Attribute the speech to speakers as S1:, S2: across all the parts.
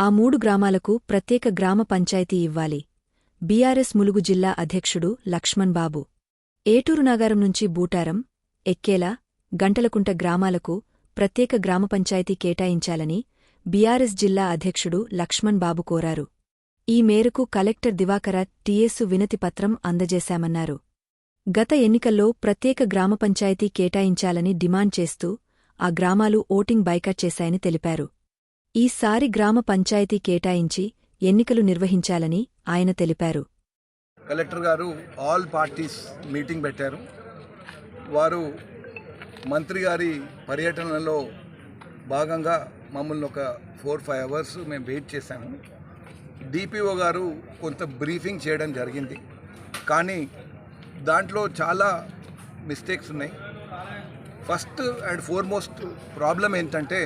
S1: ఆ మూడు గ్రామాలకు ప్రత్యేక గ్రామ పంచాయతీ ఇవ్వాలి. బీఆర్ఎస్ ములుగు జిల్లా అధ్యక్షుడు లక్ష్మణ్ బాబు. ఏటూరు నగరం నుంచి బూటారం ఎక్కేలా గంటలకుంట గ్రామాలకు ప్రత్యేక గ్రామ పంచాయతీ కేటాయించాలని బీఆర్ఎస్ జిల్లా అధ్యక్షుడు లక్ష్మణ్ బాబు కోరారు. ఈ మేరకు కలెక్టర్ దివాకర టీఎస్సు వినతిపత్రం అందజేశామన్నారు. గత ఎన్నికల్లో ప్రత్యేక గ్రామ పంచాయతీ కేటాయించాలని డిమాండ్ చేస్తూ ఆ గ్రామాలు ఓటింగ్ బైకట్ చేశాయని తెలిపారు. ఈసారి గ్రామ పంచాయతీ కేటాయించి ఎన్నికలు నిర్వహించాలని ఆయన తెలిపారు.
S2: కలెక్టర్ గారు ఆల్ పార్టీస్ మీటింగ్ పెట్టారు. వారు మంత్రి గారి పర్యటనలో భాగంగా మమ్మల్ని ఒక ఫోర్ ఫైవ్ అవర్స్ మేము వెయిట్ చేశాము. డిపిఓ గారు కొంత బ్రీఫింగ్ చేయడం జరిగింది. కానీ దాంట్లో చాలా మిస్టేక్స్ ఉన్నాయి. ఫస్ట్ అండ్ ఫోర్మోస్ట్ ప్రాబ్లం ఏంటంటే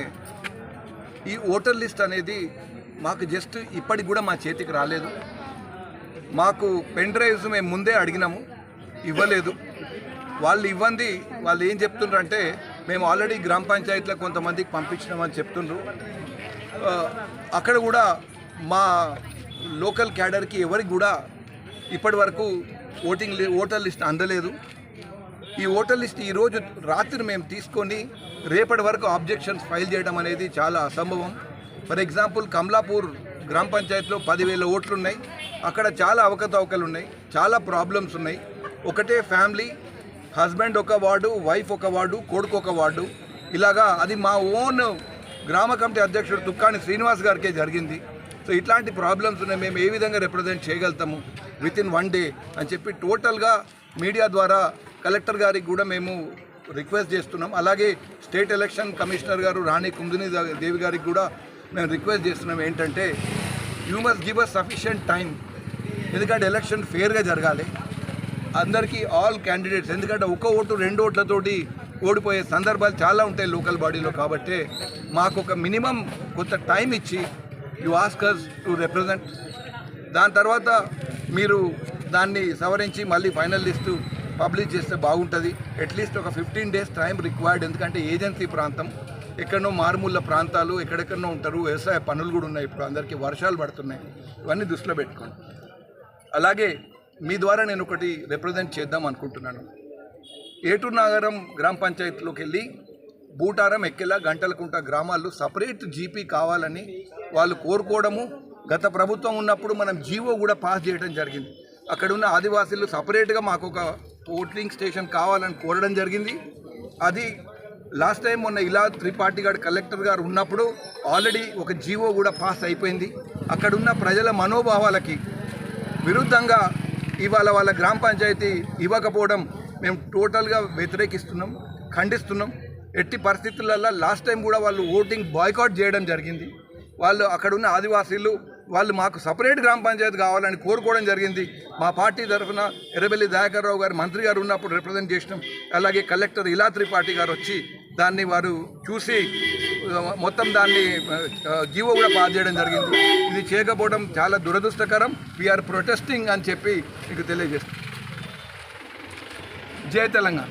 S2: ఈ ఓటర్ లిస్ట్ అనేది మాకు జస్ట్ ఇప్పటికి కూడా మా చేతికి రాలేదు. మాకు పెన్ డ్రైవ్స్ మేము ముందే అడిగినాము ఇవ్వలేదు. వాళ్ళు ఇవ్వండి వాళ్ళు ఏం చెప్తుండ్రు అంటే మేము ఆల్రెడీ గ్రామ పంచాయతీలో కొంతమందికి పంపించినామని చెప్తుండ్రు. అక్కడ కూడా మా లోకల్ క్యాడర్కి ఎవరికి కూడా ఇప్పటి వరకు ఓటింగ్ ఓటర్ లిస్ట్ అందలేదు. ఈ ఓటర్ లిస్ట్ ఈరోజు రాత్రి మేము తీసుకొని రేపటి వరకు ఆబ్జెక్షన్స్ ఫైల్ చేయడం అనేది చాలా అసంభవం. ఫర్ ఎగ్జాంపుల్ కమలాపూర్ గ్రామ పంచాయతీలో పదివేల ఓట్లు ఉన్నాయి అక్కడ చాలా అవకతవకలు ఉన్నాయి. చాలా ప్రాబ్లమ్స్ ఉన్నాయి. ఒకటే ఫ్యామిలీ హస్బెండ్ ఒక వార్డు వైఫ్ ఒక వార్డు కొడుకు ఒక వార్డు. ఇలాగా అది మా ఓన్ గ్రామ కమిటీ అధ్యక్షుడు తుక్కాని శ్రీనివాస్ గారికే జరిగింది. సో ఇట్లాంటి ప్రాబ్లమ్స్ ఉన్నాయి. మేము ఏ విధంగా రిప్రజెంట్ చేయగలుగుతాము? విత్ ఇన్ వన్ డే అని చెప్పి టోటల్గా మీడియా ద్వారా కలెక్టర్ గారికి కూడా మేము రిక్వెస్ట్ చేస్తున్నాం. అలాగే స్టేట్ ఎలక్షన్ కమిషనర్ గారు రాణి కుందిని దేవి గారికి కూడా మేము రిక్వెస్ట్ చేస్తున్నాం. ఏంటంటే you must give a sufficient time ఎందుకంటే ఎలక్షన్ ఫేర్గా జరగాలి. అందరికీ ఆల్ క్యాండిడేట్స్ ఎందుకంటే ఒక ఓటు రెండు ఓట్లతోటి ఓడిపోయే సందర్భాలు చాలా ఉంటాయి లోకల్ బాడీలో కాబట్టి. మాకు ఒక మినిమం కొంత టైం ఇచ్చి యు ఆస్కర్స్ టు రిప్రజెంట్ దాని తర్వాత మీరు దాన్ని సవరించి మళ్ళీ ఫైనల్ లిస్టు పబ్లిష్ చేస్తే బాగుంటుంది. అట్లీస్ట్ ఒక ఫిఫ్టీన్ డేస్ టైం రిక్వైర్డ్. ఎందుకంటే ఏజెన్సీ ప్రాంతం. ఎక్కడో మారుమూల ప్రాంతాలు ఎక్కడెక్కడనో ఉంటారు. వ్యవసాయ పనులు కూడా ఉన్నాయి ఇప్పుడు. అందరికీ వర్షాలు పడుతున్నాయి. ఇవన్నీ దృష్టిలో పెట్టుకోండి. అలాగే మీ ద్వారా నేను ఒకటి రిప్రజెంట్ చేద్దాం అనుకుంటున్నాను. ఏటూరు నాగరం గ్రామ పంచాయతీలోకి వెళ్ళి బూటారం ఎక్కెలా గంటలకుంట గ్రామాల్లో సపరేట్ జీపీ కావాలని వాళ్ళు కోరుకోవడము గత ప్రభుత్వం ఉన్నప్పుడు మనం జీవో కూడా పాస్ చేయడం జరిగింది. అక్కడ ఉన్న ఆదివాసీలు సపరేట్గా మాకు ఒక ఓటింగ్ స్టేషన్ కావాలని కోరడం జరిగింది. అది లాస్ట్ టైం మొన్న ఇలా త్రిపాఠి గారు కలెక్టర్ గారు ఉన్నప్పుడు ఆల్రెడీ ఒక జీవో కూడా పాస్ అయిపోయింది. అక్కడున్న ప్రజల మనోభావాలకి విరుద్ధంగా ఇవాళ వాళ్ళ గ్రామ పంచాయతీ ఇవ్వకపోవడం మేము టోటల్గా వ్యతిరేకిస్తున్నాం ఖండిస్తున్నాం. ఎట్టి పరిస్థితులలో లాస్ట్ టైం కూడా వాళ్ళు ఓటింగ్ బాయ్కాట్ చేయడం జరిగింది. వాళ్ళు అక్కడున్న ఆదివాసీలు వాళ్ళు మాకు సపరేట్ గ్రామ పంచాయతీ కావాలని కోరుకోవడం జరిగింది. మా పార్టీ తరఫున ఎర్రబెల్లి దయాకర్ రావు గారు మంత్రి గారు ఉన్నప్పుడు రిప్రజెంట్ చేసినాం. అలాగే కలెక్టర్ ఇలా త్రిపాఠి గారు వచ్చి దాన్ని వారు చూసి మొత్తం దాన్ని జీవో కూడా పాస్ చేయడం జరిగింది. ఇది చేయకపోవడం చాలా దురదృష్టకరం. వీఆర్ ప్రొటెస్టింగ్ అని చెప్పి మీకు తెలియజేస్తాం. జై తెలంగాణ.